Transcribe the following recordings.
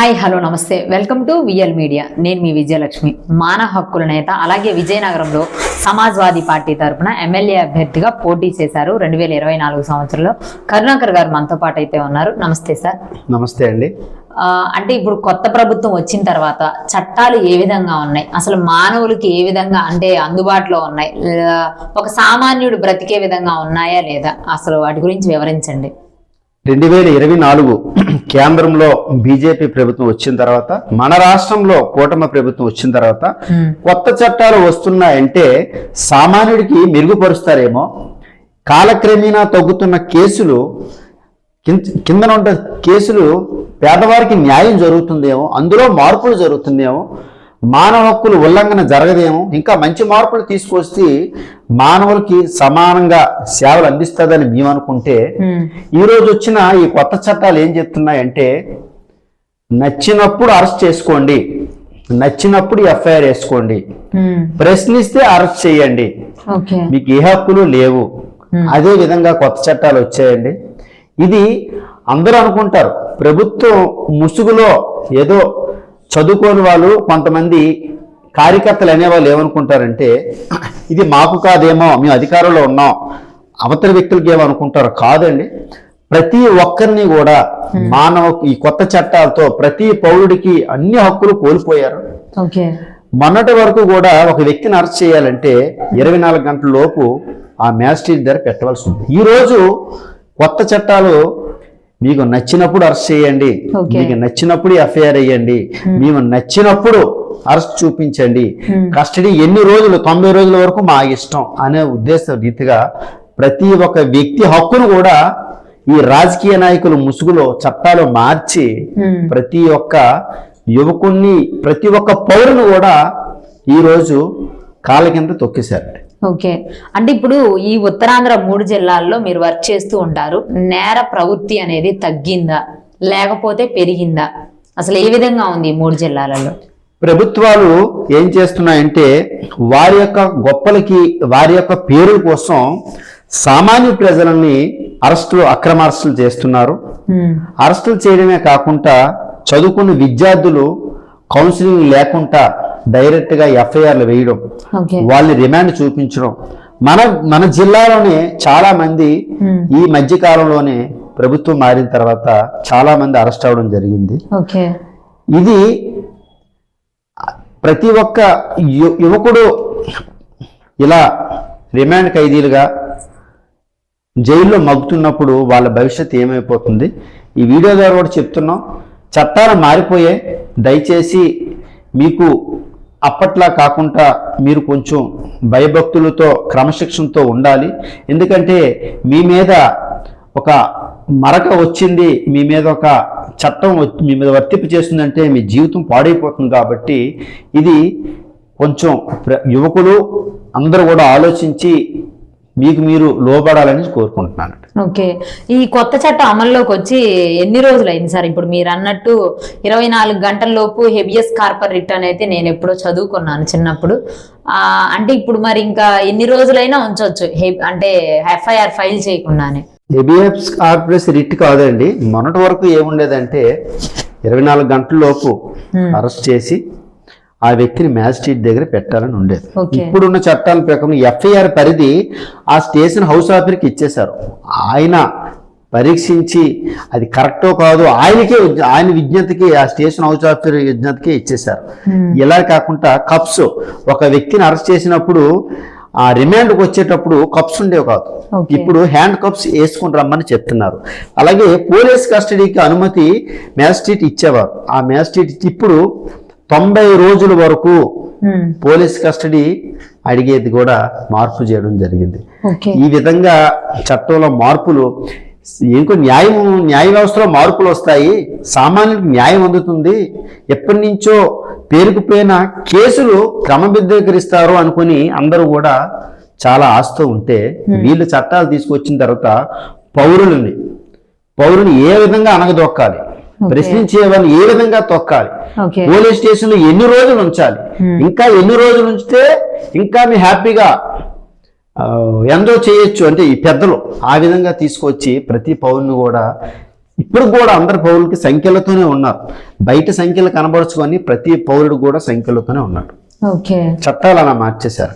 Hi hello నమస్తే. Welcome to VL media. నేను మీ విజయలక్ష్మి. మానవ హక్కుల నేత అలాగే విజయనగరంలో సమాజ్వాదీ పార్టీ తరపున ఎమ్మెల్యే అభ్యర్థిగా పోటీ చేశారు రెండు వేల ఇరవై నాలుగు సంవత్సరంలో. కరుణాకర్ గారు మనతో పాటు అయితే ఉన్నారు. నమస్తే సార్. నమస్తే అండి. అంటే ఇప్పుడు కొత్త ప్రభుత్వం వచ్చిన తర్వాత చట్టాలు ఏ విధంగా ఉన్నాయి? అసలు మానవులకి ఏ విధంగా అంటే అందుబాటులో ఉన్నాయి? ఒక సామాన్యుడు బ్రతికే విధంగా ఉన్నాయా లేదా? అసలు వాటి గురించి వివరించండి. రెండు వేల ఇరవై నాలుగు కేంద్రంలో బీజేపీ ప్రభుత్వం వచ్చిన తర్వాత మన రాష్ట్రంలో కూటమి ప్రభుత్వం వచ్చిన తర్వాత కొత్త చట్టాలు వస్తున్నాయంటే సామాన్యుడికి మెరుగుపరుస్తారేమో. కాలక్రమేణా తగ్గుతున్న కేసులు కింద- కిందన ఉన్న కేసులు పేదవారికి న్యాయం జరుగుతుందేమో అందులో మార్పులు జరుగుతుందేమో మానవ హక్కులు ఉల్లంఘన జరగదేమో. ఇంకా మంచి మార్పులు తీసుకొస్తే మానవులకి సమానంగా సేవలు అందిస్తుందని మేము అనుకుంటే ఉమ్, ఈ రోజు వచ్చిన ఈ కొత్త చట్టాలు ఏం చెప్తున్నాయంటే నచ్చినప్పుడు అరెస్ట్ చేసుకోండి నచ్చినప్పుడు ఎఫ్ఐఆర్ వేసుకోండి ప్రశ్నిస్తే అరెస్ట్ చేయండి. మీకు ఏ హక్కులు లేవు. అదే విధంగా కొత్త చట్టాలు వచ్చాయండి. ఇది అందరూ అనుకుంటారు ప్రభుత్వం ముసుగులో ఏదో చదువుకోని వాళ్ళు కొంతమంది కార్యకర్తలు అనేవాళ్ళు ఏమనుకుంటారంటే ఇది మాకు కాదేమో మేము అధికారంలో ఉన్నాం అవతల వ్యక్తులకి ఏమనుకుంటారు కాదండి. ప్రతి ఒక్కరిని కూడా మానవ ఈ కొత్త చట్టాలతో ప్రతి పౌరుడికి అన్ని హక్కులు కోల్పోయారు. మొన్నటి వరకు కూడా ఒక వ్యక్తిని అరెస్ట్ చేయాలంటే ఇరవై నాలుగు గంటల లోపు ఆ మ్యాజిస్ట్రేట్ దగ్గర పెట్టవలసి ఉంది. ఈ రోజు కొత్త చట్టాలు మీకు నచ్చినప్పుడు అరెస్ట్ చేయండి. మీకు నచ్చినప్పుడు ఎఫ్ఐఆర్ వేయండి. మేము నచ్చినప్పుడు అరెస్ట్ చూపించండి. Hmm. కస్టడీ ఎన్ని రోజులు? తొంభై రోజుల వరకు మా ఇష్టం అనే ఉద్దేశ రీతిగా ప్రతి ఒక్క వ్యక్తి హక్కును కూడా ఈ రాజకీయ నాయకులు ముసుగులో చట్టాలు మార్చి ఉమ్, ప్రతి ఒక్క యువకుణ్ణి ప్రతి ఒక్క పౌరుని కూడా ఈరోజు కాళ్ళ కింద తొక్కేశారు ఓకే. అంటే ఇప్పుడు ఈ ఉత్తరాంధ్ర మూడు జిల్లాల్లో మీరు వర్క్ చేస్తూ ఉంటారు. నేర ప్రవృత్తి అనేది తగ్గిందా? లేకపోతే పెరిగిందా? అసలు ఏ విధంగా ఉంది మూడు జిల్లాలలో? ప్రభుత్వాలు ఏం చేస్తున్నాయంటే వారి యొక్క గొప్పలకి వారి యొక్క పేరుల కోసం సామాన్య ప్రజలని అరెస్టులు అక్రమ అరెస్టులు చేస్తున్నారు అరెస్టులు చేయడమే కాకుండా చదువుకున్న విద్యార్థులు కౌన్సిలింగ్ లేకుండా డైరెక్ట్గా ఎఫ్ఐఆర్లు వేయడం వాళ్ళని రిమాండ్ చూపించడం. మన మన జిల్లాలోనే చాలా మంది ఉమ్, ఈ మధ్య కాలంలోనే ప్రభుత్వం మారిన తర్వాత చాలా మంది అరెస్ట్ అవడం జరిగింది. ఇది ప్రతి ఒక్క యువకుడు ఇలా రిమాండ్ ఖైదీలుగా జైల్లో మగ్గుతున్నప్పుడు వాళ్ళ భవిష్యత్తు ఏమైపోతుంది? ఈ వీడియో ద్వారా కూడా చెప్తున్నాం. చట్టాలు మారిపోయాయి. దయచేసి మీకు అప్పట్లా కాకుండా మీరు కొంచెం భయభక్తులతో క్రమశిక్షణతో ఉండాలి. ఎందుకంటే మీ మీద ఒక మరక వచ్చింది మీ మీద ఒక చట్టం వచ్చి- మీ మీద వర్తింపు చేస్తుందంటే మీ జీవితం పాడైపోతుంది కాబట్టి ఇది కొంచెం ప్ర- యువకులు అందరూ కూడా ఆలోచించి మీకు మీరు లోబడాలని కోరుకుంటున్నాను ఓకే. ఈ కొత్త చట్టం అమల్లోకి వచ్చి ఎన్ని రోజులు అయింది సార్? ఇప్పుడు మీరు అన్నట్టు ఇరవై నాలుగు గంటల లోపు హెబియస్ కార్పర్ రిటర్న్ అయితే నేను ఎప్పుడో చదువుకున్నాను చిన్నప్పుడు. ఆ, అంటే ఇప్పుడు మరి ఇంకా ఎన్ని రోజులైనా ఉంచవచ్చు అంటే ఎఫ్ఐఆర్ ఫైల్ చేయకుండానే. ఏబిఎఫ్ కార్పొరేస్ రిట్ కాదండి. మొన్నటి వరకు ఏముండేదంటే ఇరవై నాలుగు గంటల లోపు. అరెస్ట్ చేసి ఆ వ్యక్తిని మ్యాజిస్ట్రేట్ దగ్గర పెట్టాలని ఉండేది. ఇప్పుడున్న చట్టాల ప్రకారం ఎఫ్ఐఆర్ పరిధి ఆ స్టేషన్ హౌస్ ఆఫీసర్కి ఇచ్చేశారు. ఆయన పరీక్షించి అది కరెక్టో కాదో ఆయనకే ఆయన విజ్ఞతకి ఆ స్టేషన్ హౌస్ ఆఫీసర్ విజ్ఞతకే ఇచ్చేశారు. ఇలా కాకుండా కప్స్ ఒక వ్యక్తిని అరెస్ట్ చేసినప్పుడు ఆ రిమాండ్కి వచ్చేటప్పుడు కప్స్ ఉండేవి కాదు. ఇప్పుడు హ్యాండ్ కప్స్ వేసుకుని రమ్మని చెప్తున్నారు. అలాగే పోలీస్ కస్టడీకి అనుమతి మ్యాజిస్ట్రేట్ ఇచ్చేవారు. ఆ మ్యాజిస్ట్రేట్ ఇప్పుడు తొంభై రోజుల వరకు పోలీస్ కస్టడీ అడిగేది కూడా మార్పు చేయడం జరిగింది. ఈ విధంగా చట్టంలో మార్పులు ఇంకో న్యాయం న్యాయ వ్యవస్థలో మార్పులు వస్తాయి. సామాన్యులకు న్యాయం అందుతుంది. ఎప్పటి నుంచో పేరుకుపోయిన కేసులు క్రమబద్ధీకరిస్తారు అనుకుని అందరూ కూడా చాలా ఆస్తూ ఉంటే వీళ్ళు చట్టాలు తీసుకొచ్చిన తర్వాత పౌరులని పౌరుని ఏ విధంగా అనగదొక్కాలి ప్రశ్నించే వాళ్ళని ఏ విధంగా తొక్కాలి? పోలీస్ స్టేషన్లో ఎన్ని రోజులు ఉంచాలి? ఇంకా ఎన్ని రోజులు ఉంచితే ఇంకా మీ హ్యాపీగా ఎంజాయ్ చేయొచ్చు అంటే ఈ పెద్దలు ఆ విధంగా తీసుకొచ్చి ప్రతి పౌరుని కూడా ఇప్పుడు కూడా అందరు పౌరులకి సంఖ్యలతోనే ఉన్నారు. బయట సంఖ్యలు కనబరుచుకొని ప్రతి పౌరుడు కూడా సంఖ్యలతోనే ఉన్నాడు. చట్టాలు అలా మార్చేశారు.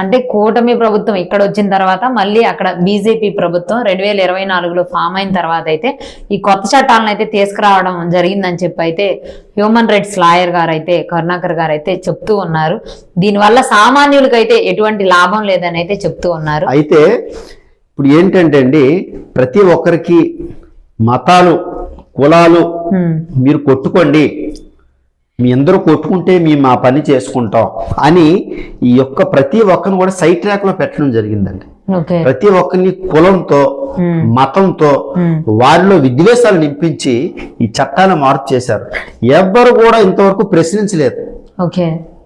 అంటే కూటమి ప్రభుత్వం ఇక్కడ వచ్చిన తర్వాత మళ్ళీ అక్కడ బీజేపీ ప్రభుత్వం రెండు వేల ఇరవై నాలుగులో ఫామ్ అయిన తర్వాత అయితే ఈ కొత్త చట్టాలను అయితే తీసుకురావడం జరిగిందని చెప్పి అయితే హ్యూమన్ రైట్స్ లాయర్ గారు అయితే కరుణాకర్ గారు అయితే చెప్తూ ఉన్నారు. దీనివల్ల సామాన్యులకైతే ఎటువంటి లాభం లేదని అయితే చెప్తూ ఉన్నారు. అయితే ఇప్పుడు ఏంటంటే అండి ప్రతి ఒక్కరికి మతాలు కులాలు మీరు కొట్టుకోండి. మీ అందరూ కొట్టుకుంటే మేము మా పని చేసుకుంటాం అని ఈ యొక్క ప్రతి ఒక్కరిని కూడా సైట్ ట్రాక్లో పెట్టడం జరిగిందండి. ప్రతి ఒక్కరిని కులంతో మతంతో వారిలో విద్వేషాలు నింపించి ఈ చట్టాలు మార్పు చేశారు. ఎవ్వరు కూడా ఇంతవరకు ప్రశ్నించలేదు.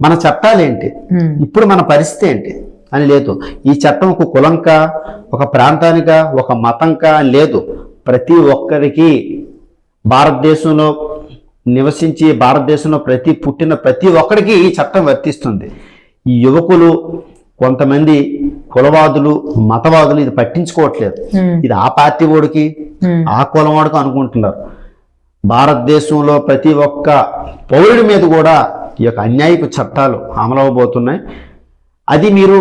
మన చట్టాలేంటి ఉమ్, ఇప్పుడు మన పరిస్థితి ఏంటి? అని లేదు. ఈ చట్టం ఒక కులంకా ఒక ప్రాంతానికా ఒక మతంకా? అని లేదు. ప్రతి ఒక్కరికి భారతదేశంలో నివసించి భారతదేశంలో ప్రతి పుట్టిన ప్రతి ఒక్కరికి ఈ చట్టం వర్తిస్తుంది. ఈ యువకులు కొంతమంది కులవాదులు మతవాదులు ఇది పట్టించుకోవట్లేదు. ఇది ఆ పార్టీ వాడికి ఆ కులం వాడికి అనుకుంటున్నారు. భారతదేశంలో ప్రతి ఒక్క పౌరుడి మీద కూడా ఈ యొక్క అన్యాయపు చట్టాలు అమలవబోతున్నాయి. అది మీరు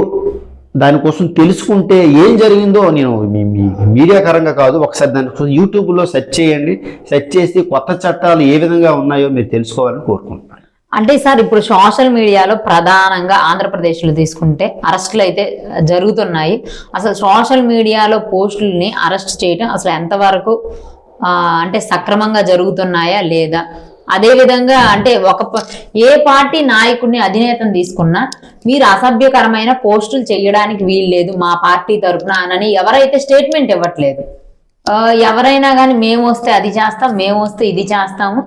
దానికోసం తెలుసుకుంటే ఏం జరిగిందో నేను మీ కరంగా కాదు ఒకసారి దానికోసం యూట్యూబ్లో సెర్చ్ చేయండి. సెర్చ్ చేసి కొత్త చట్టాలు ఏ విధంగా ఉన్నాయో మీరు తెలుసుకోవాలని కోరుకుంటున్నాను. అంటే సార్ ఇప్పుడు సోషల్ మీడియాలో ప్రధానంగా ఆంధ్రప్రదేశ్లో తీసుకుంటే అరెస్టులు అయితే జరుగుతున్నాయి. అసలు సోషల్ మీడియాలో పోస్టుల్ని అరెస్ట్ చేయడం అసలు ఎంతవరకు అంటే సక్రమంగా జరుగుతున్నాయా లేదా? అదే విధంగా అంటే ఒక ఏ పార్టీ నాయకుడిని అధినేతను తీసుకున్నా మీరు అసభ్యకరమైన పోస్టులు చేయడానికి వీల్లేదు మా పార్టీ తరఫున అని ఎవరైతే స్టేట్మెంట్ ఇవ్వట్లేదు. ఎవరైనా కానీ మేము వస్తే అది చేస్తాం మేము వస్తే ఇది చేస్తాము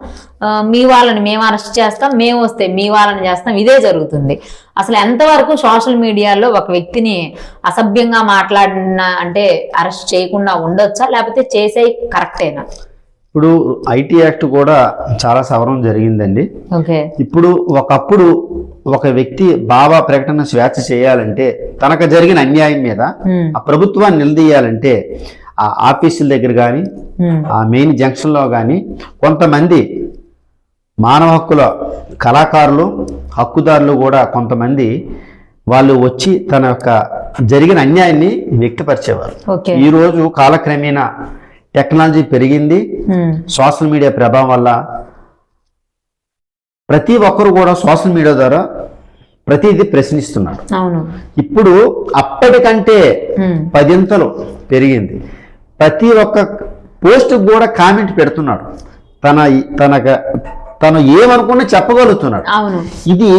మీ వాళ్ళని మేము అరెస్ట్ చేస్తాం మేము వస్తే మీ వాళ్ళని చేస్తాం ఇదే జరుగుతుంది. అసలు ఎంతవరకు సోషల్ మీడియాలో ఒక వ్యక్తిని అసభ్యంగా మాట్లాడిన అంటే అరెస్ట్ చేయకుండా ఉండొచ్చా లేకపోతే చేసే కరెక్టేనా? ఇప్పుడు ఐటీ యాక్ట్ కూడా చాలా సవరణ జరిగిందండి. ఇప్పుడు ఒకప్పుడు ఒక వ్యక్తి బాబా ప్రకటన స్వేచ్ఛ చేయాలంటే తనకు జరిగిన అన్యాయం మీద ఆ ప్రభుత్వాన్ని నిలదీయాలంటే ఆ ఆఫీసుల దగ్గర కానీ ఆ మెయిన్ జంక్షన్లో కానీ కొంతమంది మానవ హక్కుల కళాకారులు హక్కుదారులు కూడా కొంతమంది వాళ్ళు వచ్చి తన యొక్క జరిగిన అన్యాయాన్ని వ్యక్తపరిచేవారు. ఈరోజు కాలక్రమేణా టెక్నాలజీ పెరిగింది. సోషల్ మీడియా ప్రభావం వల్ల ప్రతి ఒక్కరు కూడా సోషల్ మీడియా ద్వారా ప్రతిదీ ప్రశ్నిస్తున్నాడు అవును. ఇప్పుడు అప్పటికంటే పదింతలు పెరిగింది. ప్రతి ఒక్క పోస్ట్ కూడా కామెంట్ పెడుతున్నాడు. తన తన తను ఏమనుకున్నా చెప్పగలుగుతున్నాడు. ఇది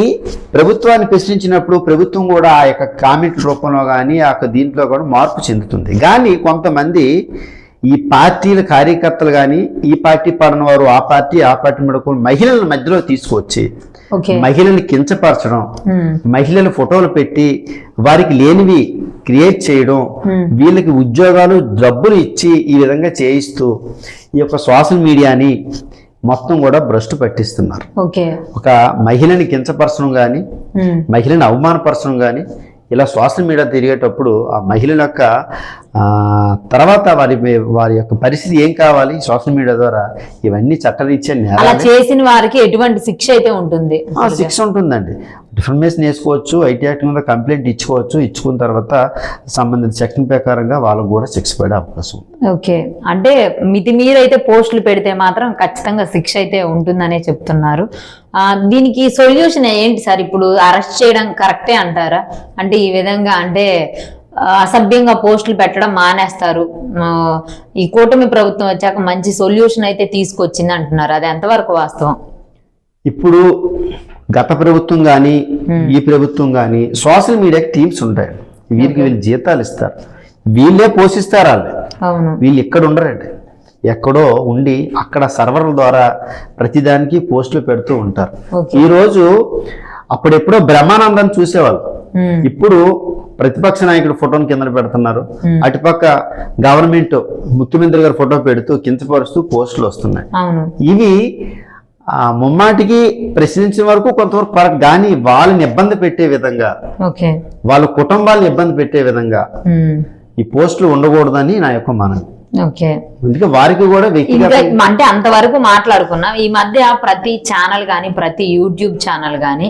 ప్రభుత్వాన్ని ప్రశ్నించినప్పుడు ప్రభుత్వం కూడా ఆ యొక్క కామెంట్ రూపంలో కానీ ఆ యొక్క దీంట్లో కూడా మార్పు చెందుతుంది. కానీ కొంతమంది ఈ పార్టీల కార్యకర్తలు కానీ ఈ పార్టీ పడిన వారు ఆ పార్టీ ఆ పార్టీ పడుకుని మహిళల మధ్యలో తీసుకొచ్చి ఓకే. మహిళల్ని కించపరచడం మహిళల ఫోటోలు పెట్టి వారికి లేనివి క్రియేట్ చేయడం. వీళ్ళకి ఉద్యోగాలు డబ్బులు ఇచ్చి ఈ విధంగా చేయిస్తూ ఈ యొక్క సోషల్ మీడియాని మొత్తం కూడా భ్రష్టు పట్టిస్తున్నారు. ఒక మహిళని కించపరచడం కానీ మహిళని అవమానపరచడం కానీ ఇలా సోషల్ మీడియా తిరిగేటప్పుడు ఆ మహిళల యొక్క తర్వాత వారి వారి యొక్క పరిస్థితి ఏం కావాలి? సోషల్ మీడియా ద్వారా ఇవన్నీ చట్టరీత్యా అలా. చేసిన వారికి ఎటువంటి శిక్ష అయితే ఉంటుంది? శిక్ష ఉంటుందండి. డిఫర్మేషన్ వేసుకోవచ్చు ఐటీ యాక్ట్ మీద కంప్లైంట్ ఇచ్చుకోవచ్చు. ఇచ్చుకున్న తర్వాత సంబంధిత సెక్షన్ ప్రకారంగా వాళ్ళకు కూడా శిక్ష పడే అవకాశం ఓకే. అంటే మితిమీరైతే పోస్టులు పెడితే మాత్రం ఖచ్చితంగా శిక్ష అయితే ఉంటుందనే చెప్తున్నారు. దీనికి సొల్యూషన్ ఏంటి సార్? ఇప్పుడు అరెస్ట్ చేయడం కరెక్టే అంటారా? అంటే ఈ విధంగా అంటే అసభ్యంగా పోస్టులు పెట్టడం మానేస్తారు. ఈ కూటమి ప్రభుత్వం వచ్చాక మంచి సొల్యూషన్ అయితే తీసుకొచ్చింది అంటున్నారు. అది ఎంతవరకు వాస్తవం? ఇప్పుడు గత ప్రభుత్వం కానీ ఈ ప్రభుత్వం కానీ సోషల్ మీడియాకి టీమ్స్ ఉంటాయి. వీరికి వీళ్ళు జీతాలు ఇస్తారు. వీళ్ళే పోషిస్తారు వాళ్ళు. వీళ్ళు ఇక్కడ ఉండరండి. ఎక్కడో ఉండి అక్కడ సర్వర్ల ద్వారా ప్రతిదానికి పోస్టులు పెడుతూ ఉంటారు. ఈరోజు అప్పుడెప్పుడో బ్రహ్మానందాన్ని చూసేవాళ్ళు. ఇప్పుడు ప్రతిపక్ష నాయకుడు ఫోటోని కింద పెడుతున్నారు. అటుపక్క గవర్నమెంట్ ముఖ్యమంత్రి గారి ఫోటో పెడుతూ కించపరుస్తూ పోస్టులు వస్తున్నాయి. ఇవి ఆ, ముమ్మాటికి ప్రశ్నించిన వరకు కొంతవరకు కరెక్ట్ కానీ వాళ్ళని ఇబ్బంది పెట్టే విధంగా వాళ్ళ కుటుంబాలను ఇబ్బంది పెట్టే విధంగా. ఈ పోస్టులు ఉండకూడదని నా యొక్క అందుకే వారికి కూడా అంటే అంతవరకు మాట్లాడుకున్నాం. ఈ మధ్య ప్రతి ఛానల్ కానీ ప్రతి యూట్యూబ్ ఛానల్ కానీ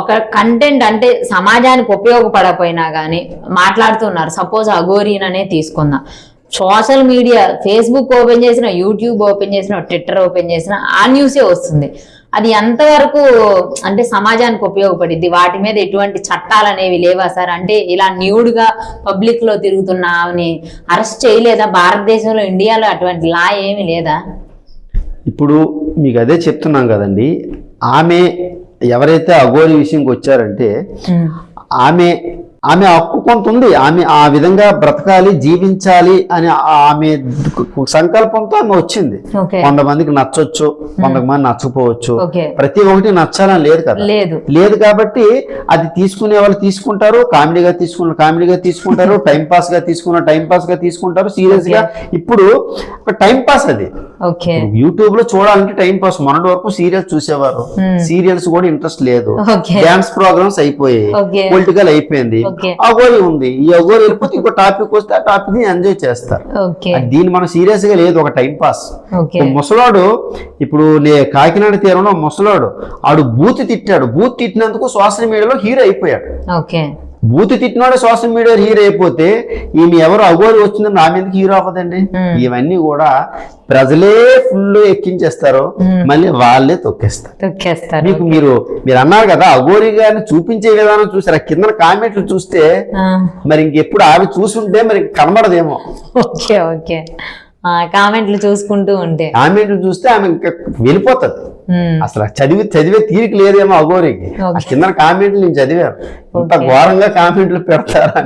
ఒక కంటెంట్ అంటే సమాజానికి ఉపయోగపడకపోయినా కానీ మాట్లాడుతున్నారు. సపోజ్ అగోరీననే తీసుకుందాం. సోషల్ మీడియా ఫేస్బుక్ ఓపెన్ చేసిన యూట్యూబ్ ఓపెన్ చేసిన ట్విట్టర్ ఓపెన్ చేసిన ఆ న్యూసే వస్తుంది. అది ఎంతవరకు అంటే సమాజానికి ఉపయోగపడింది వాటి మీద ఎటువంటి చట్టాలు అనేవి లేవా సార్? అంటే ఇలా న్యూడ్గా పబ్లిక్లో తిరుగుతున్న ఆమెని అరెస్ట్ చేయలేదా? భారతదేశంలో ఇండియాలో అటువంటి లా ఏమీ లేదా? ఇప్పుడు మీకు అదే చెప్తున్నాం కదండి. ఆమె ఎవరైతే అఘోరి విషయంకి వచ్చారంటే ఆమె ఆమె హక్కు కొంత ఉంది. ఆమె ఆ విధంగా బ్రతకాలి జీవించాలి అని ఆమె సంకల్పంతో ఆమె వచ్చింది. కొంతమందికి నచ్చొచ్చు కొంతమంది నచ్చకపోవచ్చు. ప్రతి ఒక్కటి నచ్చాలని లేదు కదా. లేదు. లేదు కాబట్టి అది తీసుకునే వాళ్ళు తీసుకుంటారు కామెడీగా తీసుకున్న కామెడీగా తీసుకుంటారు టైం పాస్గా తీసుకున్న టైం పాస్గా తీసుకుంటారు సీరియస్గా ఇప్పుడు టైం పాస్ అది. యూట్యూబ్లో చూడాలంటే టైం పాస్. మొన్నటి వరకు సీరియల్స్ చూసేవారు. సీరియల్స్ కూడా ఇంట్రెస్ట్ లేదు. డాన్స్ ప్రోగ్రామ్స్ అయిపోయాయి. పొలిటికల్ అయిపోయింది. అగోరి ఉంది. ఈ అగోరి వెళ్ళిపోతే ఇంకో టాపిక్ వస్తే ఆ టాపిక్ని ఎంజాయ్ చేస్తారు దీన్ని మనం సీరియస్గా లేదు ఒక టైం పాస్ ముసలాడు ఇప్పుడు నే కాకినాడ తీరంలో ముసలాడు ఆడు బూత్ తిట్టాడు. బూత్ తిట్టినందుకు సోషల్ మీడియాలో హీరో అయిపోయాడు. బూత్ తిట్టినాడు సోషల్ మీడియా హీరో అయిపోతే ఈమె ఎవరు అగోరి వచ్చిందని నా మీదకి హీరో అవ్వదండి. ఇవన్నీ కూడా ప్రజలే ఫుల్ ఎక్కించేస్తారు. మళ్ళీ వాళ్ళే తొక్కేస్తారు. తొక్కేస్తారు. మీకు మీరు మీరు అన్నారు కదా అఘోరి గారిని చూపించే విధానం చూసారా? కింద కామెంట్లు చూస్తే మరి ఇంకెప్పుడు ఆవి చూసుంటే మరి కనబడదేమో. Okay okay. కామెంట్లు చూసుకుంటూ ఉంటే. కామెంట్లు చూస్తే ఆమె ఇంకా వెళ్ళిపోతుంది. అసలు చదివి చదివే తీరిక లేదేమో అఘోరికి. కింద కామెంట్లు నేను చదివాను. ఇంత ఘోరంగా కామెంట్లు పెడతారా